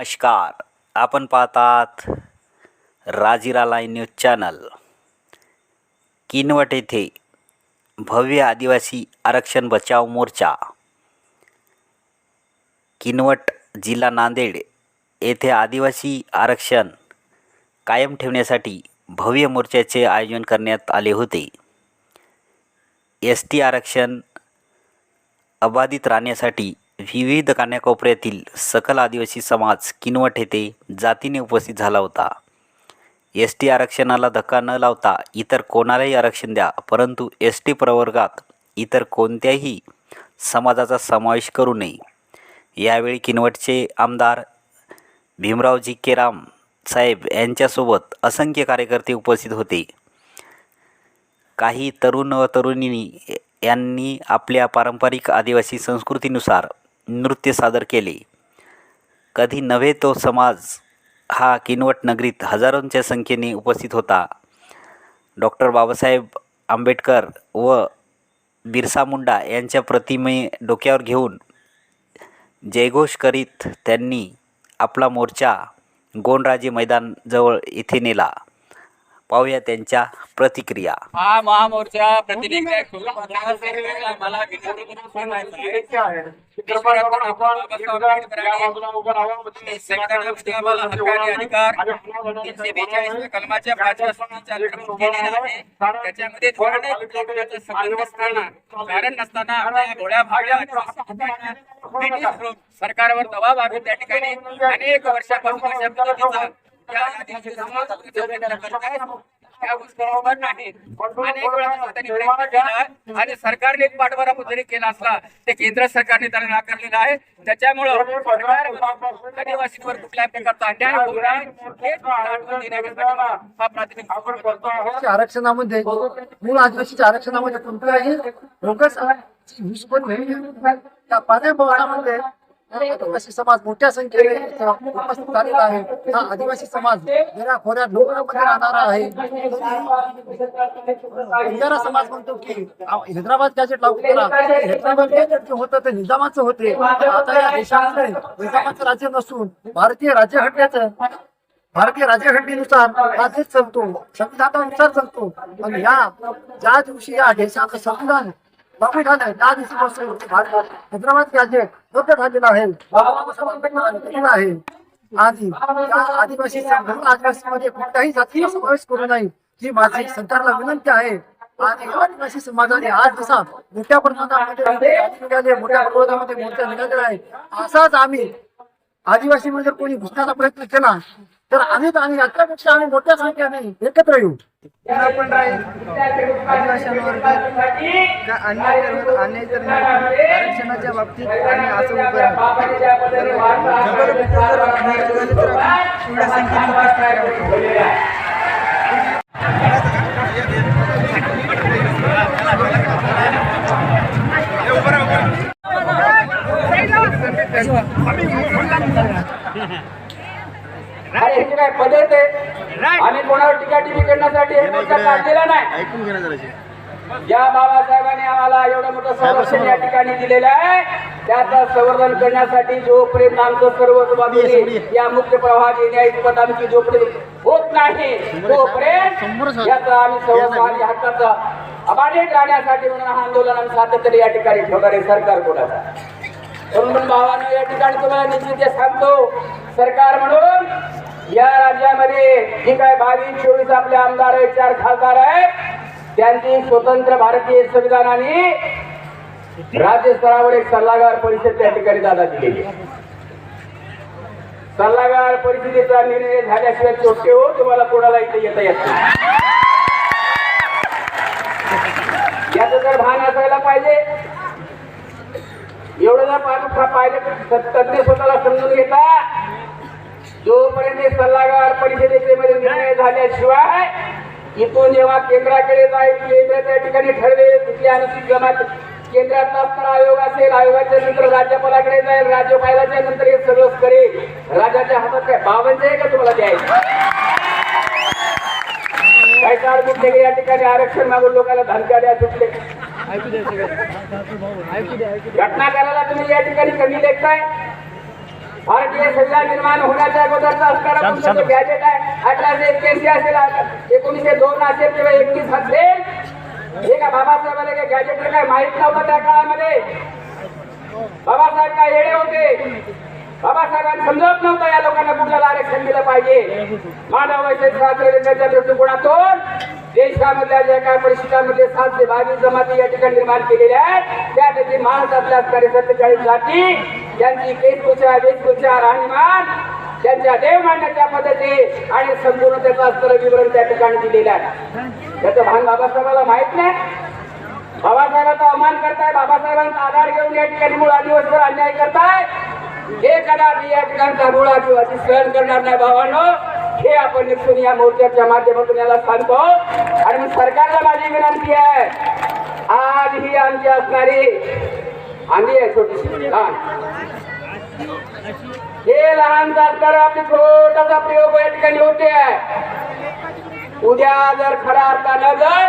नमस्कार. आपण पाहतात Rajira line news channel. Kinwat येथे भव्य आदिवासी आरक्षण बचाव मोर्चा. किनवट जिल्हा नांदेड येथे आदिवासी आरक्षण कायम ठेवण्यासाठी भव्य मोर्चाचे आयोजन करण्यात आले होते. एस टी आरक्षण अबाधित राहण्यासाठी विविध कान्याकोपऱ्यातील सकल आदिवासी समाज किनवट येथे जातीने उपस्थित झाला होता. एस टी आरक्षणाला धक्का न लावता इतर कोणालाही आरक्षण द्या परंतु एस टी प्रवर्गात इतर कोणत्याही समाजाचा समावेश करू नये. यावेळी किनवटचे आमदार भीमरावजी केराम साहेब यांच्यासोबत असंख्य कार्यकर्ते उपस्थित होते. काही तरुण व तरुणींनी यांनी आपल्या पारंपरिक आदिवासी संस्कृतीनुसार नृत्य सादर केले. कधी नव्हे तो समाज हा किनवट नगरीत हजारोंच्या संख्येने उपस्थित होता. डॉक्टर बाबासाहेब आंबेडकर व बिरसा मुंडा यांच्या प्रतिमे डोक्यावर घेऊन जयघोष करीत त्यांनी आपला मोर्चा गोंडराजे मैदानजवळ येथे नेला. पाहूया त्यांच्या प्रतिक्रिया. हा महामोर्चा कलमाच्या त्याच्यामध्ये नसताना कारण सरकारवर दबाव आणून त्या ठिकाणी अनेक वर्षापासून आणि सरकारने एक पाठबरा जरी केला असला ते केंद्र सरकारने त्याला नाकारलेला आहे. त्याच्यामुळं आदिवासींवर कुठल्या प्रकारचा अन्याय होऊ नये आरक्षणामध्ये मूळ आदिवासीच्या आरक्षणामध्ये कोणत्याही लोकसभा त्या पाण्या आदिवासी समाज मोठ्या संख्येने उपस्थित झालेला आहे. हा आदिवासी समाज गेल्या खोऱ्या डोंगरामध्ये राहणारा आहे. बंजारा समाज म्हणतो की हैदराबाद गॅजेट लागू करा. हैदराबाद गॅजेट जे होतं ते निजामाचं होते. आता या देशामध्ये निजामाचं राज्य नसून भारतीय राज्य हटल्याचं भारतीय राज्यघटनेनुसार देश चालतो. संविधानानुसार चालतो. आणि या ज्या दिवशी या देशाचं संविधान लागू झालं त्या दिवशीपासून भारतात हैदराबाद गॅजेट रद्द झालेलं आहे बाबासाहेब आहे. आधी आदिवासी आदिवासीमध्ये कोणत्याही जातीचा समावेश करू नये ही माझी सरकारला विनंती आहे. आणि आदिवासी समाजाने आज जसा मोठ्या प्रमाणामध्ये मोठ्या प्रमाणामध्ये मोर्चा निघालेला आहे असाच आम्ही आदिवासी मध्ये कोणी घुसण्याचा प्रयत्न केला तर आम्ही आणि याच्यापेक्षा आम्ही मोठ्या संख्येने एकत्र येऊ. आपण अन्याय तर अन्याय तर नाही आरक्षणाच्या बाबतीत आम्ही असं उभं राहतो आम्ही ह्याची काय पद्धत आहे? आम्ही कोणावर टीका टिप्पणी करण्यासाठी हे मोर्चा काढलेला नाही. ऐकून घे ना जराशी. ज्या बाबासाहेबांनी आम्हाला एवढं मोठं संरक्षण या ठिकाणी दिलेलं आहे. त्याचं संवर्धन करण्यासाठी जो प्रेम आमचं सर्व या मुख्य प्रवाहात येण्याइतपत आमची जो प्रेम होत नाही तो प्रेम याचा आम्ही संवर्धन आणि हक्काचा अबाधित राहण्यासाठी म्हणून हा आंदोलन आम्ही सातत्याने या ठिकाणी ठेवणार आहे सरकार कोणाचा. म्हणून भावानं या ठिकाणी तुम्हाला निश्चित सांगतो सरकार म्हणून या राज्यामध्ये जी काय बावीस चोवीस आपले आमदार आहेत चार खासदार आहेत त्यांची स्वतंत्र भारतीय संविधानाने राज्य स्तरावर एक सल्लागार परिषद त्या ठिकाणी दादा दिलेली आहे. सल्लागार परिषदेचा निर्णय झाल्याशिवाय चोटे हो तुम्हाला कोणाला इथे येता येत नाही याचं जर भान असायला पाहिजे एवढं पाहिजे पाहिजे तज्ञ स्वतःला समजून घेता. जोपर्यंत सल्लागार परिषदेचे निर्णय झाल्याशिवाय इथून जेव्हा केंद्राकडे जाईल केंद्र त्या ठिकाणी ठरले तिथली अनुसूचित जमात केंद्रात असणारा आयोग असेल आयोगाच्या नंतर राज्यपालाकडे जाईल राज्यपालाच्या नंतर हे सगळं करेल. राजाच्या हातात काय बावनचे आहे का तुम्हाला द्यायचं? काही काळ कुठले या ठिकाणी आरक्षण मागून लोकांना धनका द्या सुटले. घटना करायला तुम्ही या ठिकाणी कमी लेखताय भारतीय संविधान निर्माण होण्याच्या अगोदरचा असणारा तुमचं जे गॅजेट आहे? अठराशे एक्क्याऐंशी असेल एकोणीसशे दोन असेल किंवा एकतीस असेल. हे का बाबासाहेबांना काय गॅजेट काय माहीत नव्हतं त्या काळामध्ये? बाबासाहेब काय येडे होते? बाबासाहेबांना समजत नव्हतं या लोकांना कुठल्याला आरक्षण दिलं पाहिजे. मानव वैश्विक शास्त्रज्ञांच्या दृष्टिकोनातून देशामधल्या ज्या काही परिस्थितीमध्ये सातशे बावीस जमाती या ठिकाणी निर्माण केलेल्या आहेत त्यापैकी महाराष्ट्रातल्या असणारे सत्तेचाळीस जाती त्यांची केसपूजा वेशपूजा राहणीमान त्यांच्या देव मांडण्याच्या पद्धती आणि संपूर्ण त्याचं असणारं विवरण त्या ठिकाणी दिलेलं आहे. त्याचं भान बाबासाहेबाला माहीत नाही. बाबासाहेबांचा अवमान करताय बाबासाहेबांचा आधार घेऊन या ठिकाणी मूळ आदिवासीवर अन्याय करताय. हे कदापि या ठिकाणचा मूळ आदिवासी सहन करणार नाही भावांनो हे आपण निघून या मोर्चाच्या माध्यमातून याला सांगतो. आणि मग सरकारला माझी विनंती आहे आज ही आमची असणारी आंधी आहे छोटीशी लहान हे लहान असणारा आपली छोटासा प्रयोग या ठिकाणी होते. आहे उद्या जर खरा अर्थानं जर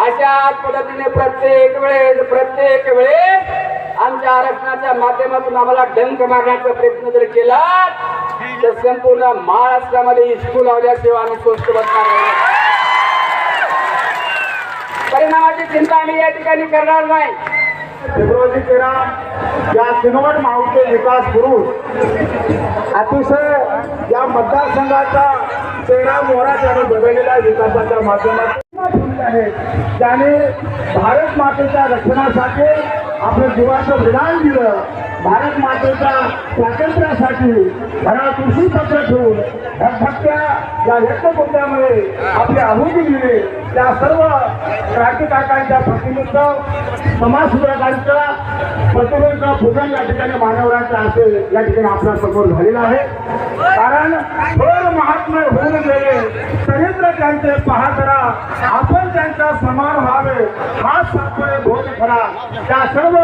अशाच पद्धतीने प्रत्येक वेळेस प्रत्येक वेळेस आमच्या आरक्षणाच्या माध्यमातून आम्हाला डंक मारण्याचा प्रयत्न जर केला तर संपूर्ण महाराष्ट्रामध्ये इस्कूल लावल्याशिवाय आम्ही स्वस्त बसणार नाही. परिणामाची चिंता आम्ही या ठिकाणी करणार नाही. फेब्रुवारी तेरा या सिनोवट माऊचे विकास पुरुष अतिशय या मतदारसंघाचा चेहरा मोहरा त्याने बदललेला विकासाच्या माध्यमातून. आहे त्याने भारत मातेच्या रक्षणासाठी आपलं जीवाचं बलिदान दिलं. भारत मातेच्या स्वातंत्र्यासाठी घरात कृषी पत्र ठेवून धगधगत्या या व्यक्तपुत्यामुळे आपली आहुती दिली. त्या सर्व क्रांतिकारकांच्या प्रतिनिधित्व समाजसुधारकांच्या प्रतिनिधित्व पूजन या ठिकाणी मानवराचा असेल या ठिकाणी आपल्यासमोर झालेलं आहे. कारण थोर महात्मा होऊन गेले चरित्र त्यांचे पहा करा आपण त्यांचा समान व्हावे हा सत्य बोध करा. त्या सर्व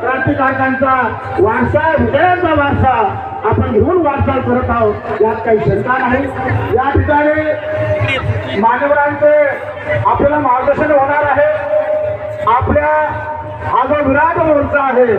क्रांतिकारकांचा वारसा हृदयाचा वारसा आपण घेऊन वाटचाल करत आहोत. यात काही शंका नाही. या ठिकाणी मान्यवरांचे आपल्याला मार्गदर्शन होणार आहे. आपल्या हा जो विराट मोर्चा आहे